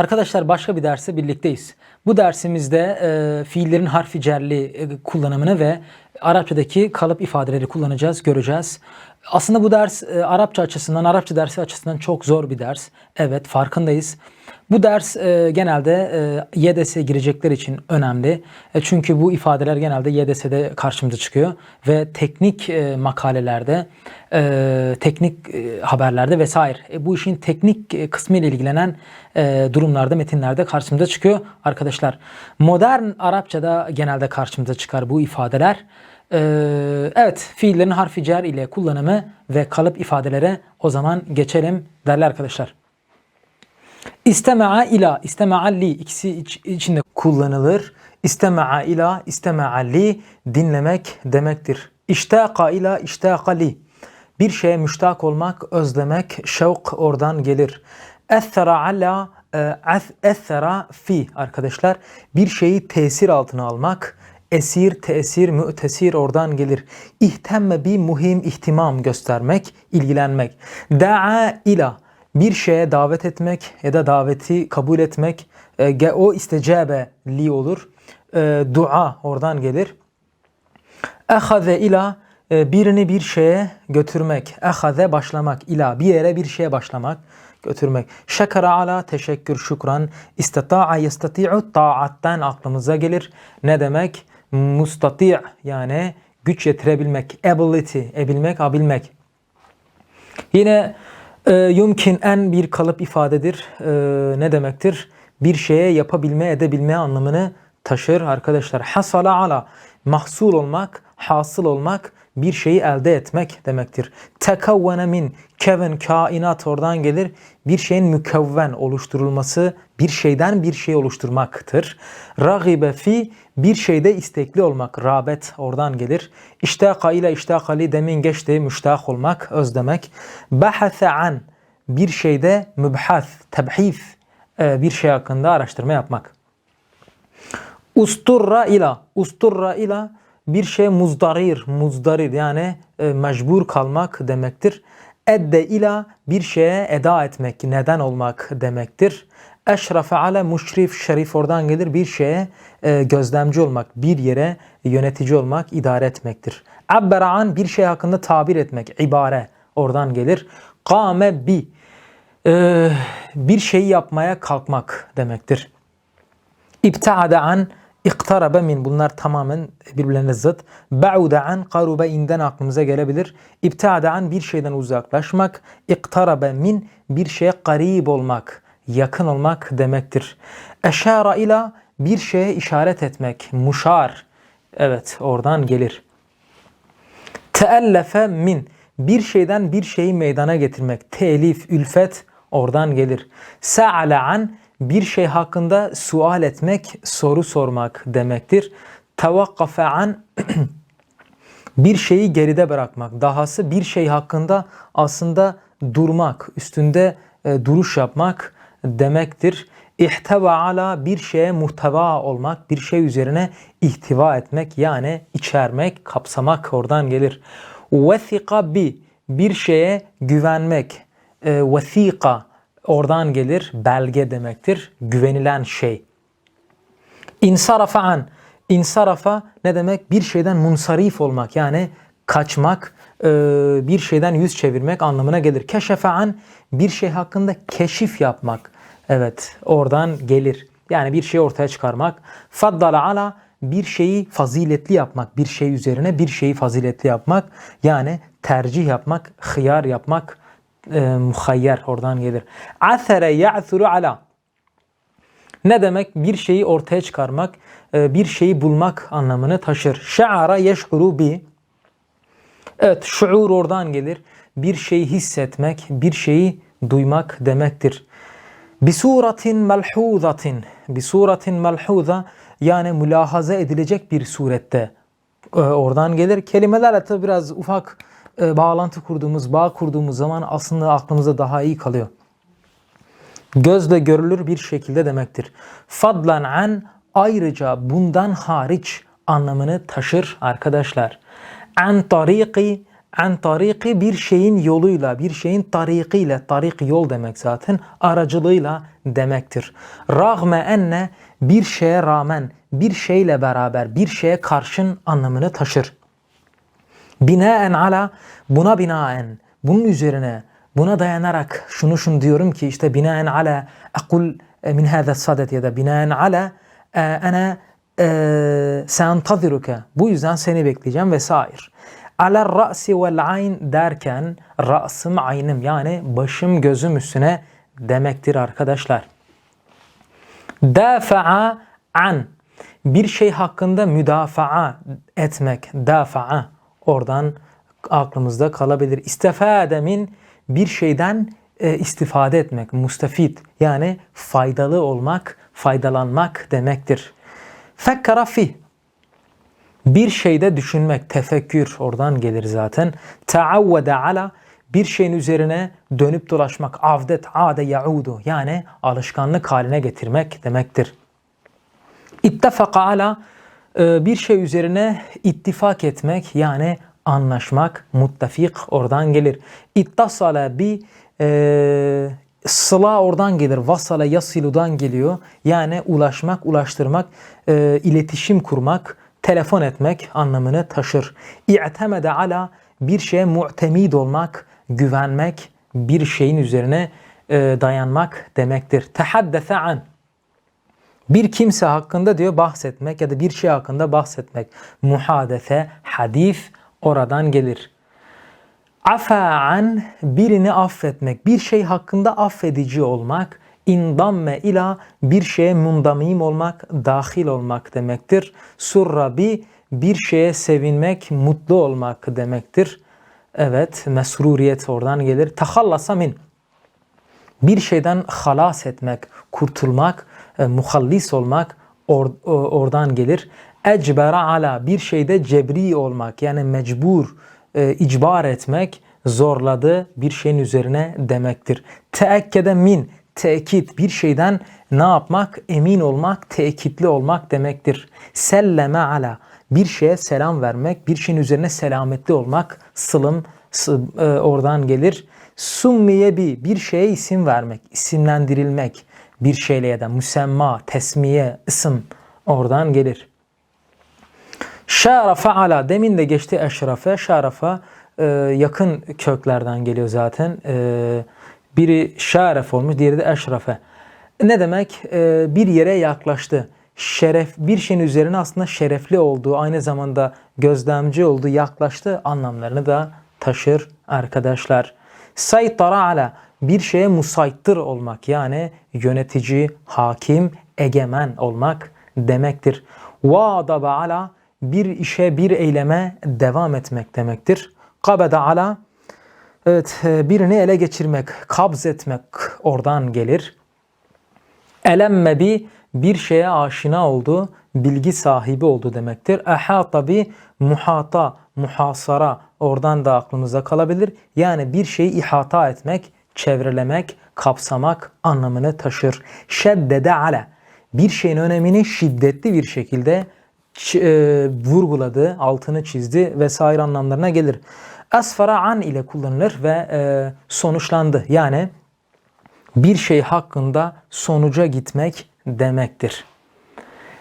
Arkadaşlar başka bir derse birlikteyiz. Bu dersimizde e, fiillerin harfi cerli e, kullanımını ve Arapçadaki kalıp ifadeleri kullanacağız, göreceğiz. Aslında bu ders e, Arapça açısından, Arapça dersi açısından çok zor bir ders. Evet, farkındayız. Bu ders e, genelde e, YDS'ye girecekler için önemli. E, çünkü bu ifadeler genelde YDS'de karşımıza çıkıyor ve teknik e, makalelerde, e, teknik e, haberlerde vesaire. E, bu işin teknik e, kısmı ile ilgilenen e, durumlarda, metinlerde karşımıza çıkıyor arkadaşlar. Modern Arapçada genelde karşımıza çıkar bu ifadeler. Ee, evet, fiillerin harfi cer ile kullanımı ve kalıp ifadelere o zaman geçelim değerli arkadaşlar. İstema'a ila, istema'a ikisi iç, içinde kullanılır. İstema'a ila, istema'a dinlemek demektir. İştaqa ila, iştaqa li. Bir şeye müştak olmak, özlemek, şevk oradan gelir. Ethera ala, e, ethera fi arkadaşlar. Bir şeyi tesir altına almak, esir, tesir, mütesir oradan gelir. İhtemme bir muhim ihtimam göstermek, ilgilenmek. Da'a ila bir şeye davet etmek ya da daveti kabul etmek e, o istecabe li olur. E, dua oradan gelir. Ehaze ila e, birini bir şeye götürmek. Ehaze başlamak ila bir yere bir şeye başlamak götürmek. Şekara ala teşekkür şükran. İstata'a yestati'u taattan aklımıza gelir. Ne demek? Mustati' yani güç yetirebilmek. Ability, ebilmek, abilmek. Yine e, yumkin en bir kalıp ifadedir. E, ne demektir? Bir şeye yapabilme, edebilme anlamını taşır arkadaşlar. Hasala ala mahsul olmak, hasıl olmak, bir şeyi elde etmek demektir. Tekavvene min kevin kainat oradan gelir. Bir şeyin mükevven oluşturulması, bir şeyden bir şey oluşturmaktır. Ragibe fi bir şeyde istekli olmak, rağbet oradan gelir. İştaka ile iştakali demin geçti, müştak olmak, özlemek. Bahase an bir şeyde mübhas, tebhis bir şey hakkında araştırma yapmak. Usturra ila, usturra ila bir şey muzdarir, muzdarir yani e, mecbur kalmak demektir. Edde ila bir şeye eda etmek, neden olmak demektir. Eşrafe ale muşrif, şerif oradan gelir bir şeye e, gözlemci olmak, bir yere yönetici olmak, idare etmektir. Abbera bir şey hakkında tabir etmek, ibare oradan gelir. Kame bi e, bir şeyi yapmaya kalkmak demektir. İbtaade an İktarabe min bunlar tamamen birbirlerine zıt. Ba'ude an karube inden aklımıza gelebilir. İbtade an bir şeyden uzaklaşmak. İktarabe min bir şeye karib olmak, yakın olmak demektir. Eşara ila bir şeye işaret etmek, muşar. Evet oradan gelir. Teellefe min bir şeyden bir şeyi meydana getirmek. Telif, ülfet oradan gelir. Sa'ale an bir şey hakkında sual etmek, soru sormak demektir. Tevakkafe an bir şeyi geride bırakmak. Dahası bir şey hakkında aslında durmak, üstünde e, duruş yapmak demektir. İhteva ala bir şeye muhteva olmak, bir şey üzerine ihtiva etmek yani içermek, kapsamak oradan gelir. Vesika bi bir şeye güvenmek. E, vesika oradan gelir belge demektir. Güvenilen şey. İnsarafa an. İnsarafa ne demek? Bir şeyden munsarif olmak yani kaçmak, e, bir şeyden yüz çevirmek anlamına gelir. Keşefe an bir şey hakkında keşif yapmak. Evet oradan gelir. Yani bir şeyi ortaya çıkarmak. Faddala ala bir şeyi faziletli yapmak. Bir şey üzerine bir şeyi faziletli yapmak. Yani tercih yapmak, hıyar yapmak e, muhayyer oradan gelir. Asere ya'thuru ala. Ne demek? Bir şeyi ortaya çıkarmak, e, bir şeyi bulmak anlamını taşır. Şa'ara yeş'uru bi. Evet, şuur oradan gelir. Bir şeyi hissetmek, bir şeyi duymak demektir. Bi suratin melhuzatin. Bi suratin melhuza yani mülahaza edilecek bir surette e, oradan gelir. Kelimelerle tabi biraz ufak e, bağlantı kurduğumuz, bağ kurduğumuz zaman aslında aklımıza daha iyi kalıyor. Gözle görülür bir şekilde demektir. Fadlan an ayrıca bundan hariç anlamını taşır arkadaşlar. An tariqi an tariki bir şeyin yoluyla, bir şeyin tarikiyle, tarik yol demek zaten, aracılığıyla demektir. Rağme enne bir şeye rağmen, bir şeyle beraber, bir şeye karşın anlamını taşır. Binaen ala, buna binaen, bunun üzerine, buna dayanarak şunu şunu diyorum ki işte binaen ala, akul min hâzâ sadet ya da binaen ala, e, ana e, seantaziruke, bu yüzden seni bekleyeceğim vesaire. Aler ra'si vel ayn derken ra'sım aynım yani başım gözüm üstüne demektir arkadaşlar. Dafa'a an bir şey hakkında müdafaa etmek. Dafa'a oradan aklımızda kalabilir. İstifade min bir şeyden e, istifade etmek. Mustafid yani faydalı olmak, faydalanmak demektir. Fekkara fi bir şeyde düşünmek, tefekkür oradan gelir zaten. Taavvede ala bir şeyin üzerine dönüp dolaşmak. Avdet ade yaudu yani alışkanlık haline getirmek demektir. İttefaka ala bir şey üzerine ittifak etmek yani anlaşmak, muttefik oradan gelir. İttasala bir e, sıla oradan gelir. Vasala yasiludan geliyor. Yani ulaşmak, ulaştırmak, e, iletişim kurmak, telefon etmek anlamını taşır. İ'temede ala bir şeye mu'temid olmak, güvenmek, bir şeyin üzerine e, dayanmak demektir. Tehaddese an bir kimse hakkında diyor bahsetmek ya da bir şey hakkında bahsetmek. Muhadese, hadis oradan gelir. Afa an birini affetmek, bir şey hakkında affedici olmak, indamme ila bir şeye mundamim olmak, dahil olmak demektir. Surrabi bir şeye sevinmek, mutlu olmak demektir. Evet, mesruriyet oradan gelir. Tahallasa min bir şeyden halas etmek, kurtulmak, e, muhallis olmak or, oradan gelir. Ecbera ala bir şeyde cebri olmak yani mecbur, e, icbar etmek, zorladı bir şeyin üzerine demektir. Teekkede min tekit bir şeyden ne yapmak? Emin olmak, tekitli olmak demektir. Selleme ala bir şeye selam vermek, bir şeyin üzerine selametli olmak, sılım e, oradan gelir. Summiye bi bir şeye isim vermek, isimlendirilmek bir şeyle ya da müsemma, tesmiye, isim oradan gelir. Şarafa ala demin de geçti eşrafe. Şarafa e, yakın köklerden geliyor zaten. E, biri şeref olmuş, diğeri de eşrafe. Ne demek? E, bir yere yaklaştı. Şeref, bir şeyin üzerine aslında şerefli olduğu, aynı zamanda gözlemci olduğu, yaklaştı anlamlarını da taşır arkadaşlar. Saytara ala bir şeye musayttır olmak yani yönetici, hakim, egemen olmak demektir. Vaadaba ala bir işe, bir eyleme devam etmek demektir. Kabeda ala evet birini ele geçirmek, kabz etmek oradan gelir. Elemme bi bir şeye aşina oldu, bilgi sahibi oldu demektir. Ehata bi muhata, muhasara oradan da aklımızda kalabilir. Yani bir şeyi ihata etmek, çevrelemek, kapsamak anlamını taşır. Şeddede ale bir şeyin önemini şiddetli bir şekilde e, vurguladı, altını çizdi vesaire anlamlarına gelir. Asfara an ile kullanılır ve e, sonuçlandı. Yani bir şey hakkında sonuca gitmek demektir.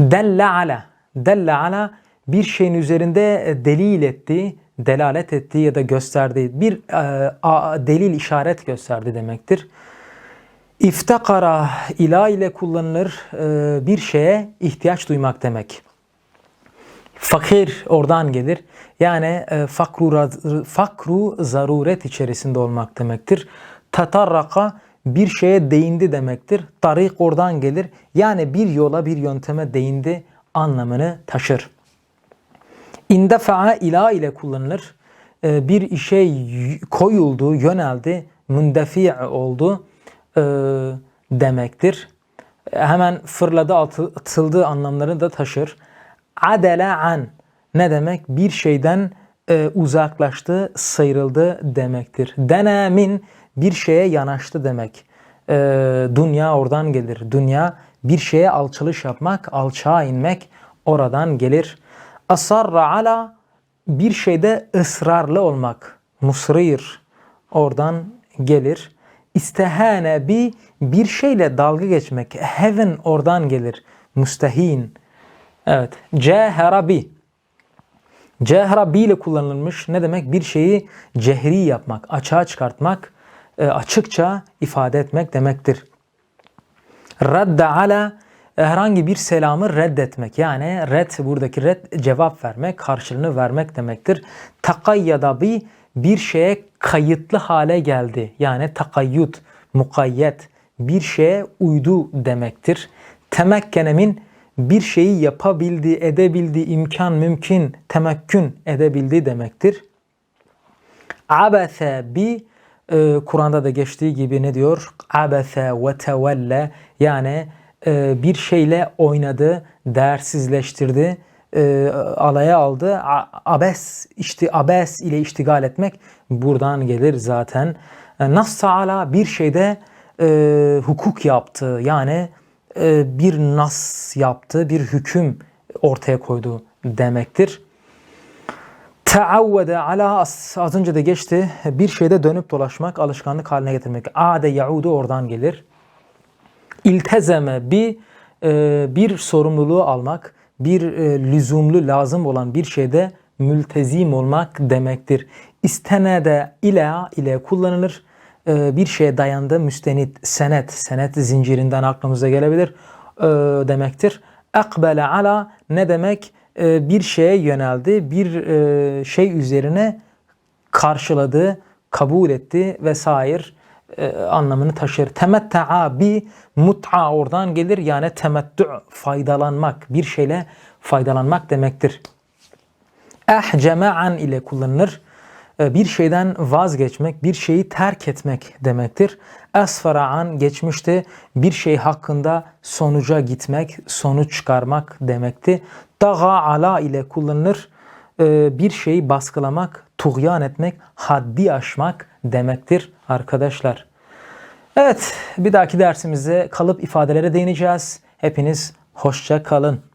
Delle ala, delle ala bir şeyin üzerinde delil ettiği, delalet ettiği ya da gösterdiği bir e, delil işaret gösterdi demektir. İftakara ila ile kullanılır e, bir şeye ihtiyaç duymak demek. Fakir oradan gelir. Yani e, fakru, fakru zaruret içerisinde olmak demektir. Tatarraka bir şeye değindi demektir. Tarik oradan gelir. Yani bir yola bir yönteme değindi anlamını taşır. İndefa'a ila ile kullanılır. E, bir işe koyuldu, yöneldi, mündefi oldu e, demektir. Hemen fırladı, atıldı anlamlarını da taşır. Adele an ne demek? Bir şeyden e, uzaklaştı, sıyrıldı demektir. Denemin bir şeye yanaştı demek. E, dünya oradan gelir. Dünya bir şeye alçalış yapmak, alçağa inmek oradan gelir. Asarra ala bir şeyde ısrarlı olmak. musrir oradan gelir. İstehane bi bir şeyle dalga geçmek. Heaven oradan gelir. Müstehin. Evet. Cehera bi. Cehra bi ile kullanılmış. Ne demek? Bir şeyi cehri yapmak, açığa çıkartmak, e, açıkça ifade etmek demektir. Radda ala herhangi bir selamı reddetmek. Yani red buradaki red cevap vermek, karşılığını vermek demektir. Takayyada bi bir şeye kayıtlı hale geldi. Yani takayyut, mukayyet bir şeye uydu demektir. Temekkenemin bir şeyi yapabildi, edebildi, imkan mümkün, temekkün edebildi demektir. Abese bi e, Kur'an'da da geçtiği gibi ne diyor? Abese ve tevelle yani e, bir şeyle oynadı, değersizleştirdi, e, alaya aldı. Abes, işte abes ile iştigal etmek buradan gelir zaten. E, Nas ala bir şeyde e, hukuk yaptı. Yani e, bir nas yaptı, bir hüküm ortaya koydu demektir. Teavvede ala az önce de geçti. Bir şeyde dönüp dolaşmak, alışkanlık haline getirmek. Ade yaudu oradan gelir. İltezeme bir e, bir sorumluluğu almak, bir e, lüzumlu lazım olan bir şeyde mültezim olmak demektir. İstenede ila ile kullanılır. E, bir şeye dayandı müstenit, senet, senet zincirinden aklımıza gelebilir e, demektir. Ekbele ala ne demek? E, bir şeye yöneldi, bir e, şey üzerine karşıladı, kabul etti vesaire e, anlamını taşır. Temetta'a bi mut'a oradan gelir yani temettü faydalanmak, bir şeyle faydalanmak demektir. Ehcema'an ile kullanılır. E, Bir şeyden vazgeçmek, bir şeyi terk etmek demektir. Esfara'an geçmişte bir şey hakkında sonuca gitmek, sonuç çıkarmak demekti. Daga ala ile kullanılır. E, Bir şeyi baskılamak, tuğyan etmek, haddi aşmak demektir arkadaşlar. Evet, bir dahaki dersimizde kalıp ifadelere değineceğiz. Hepiniz hoşça kalın.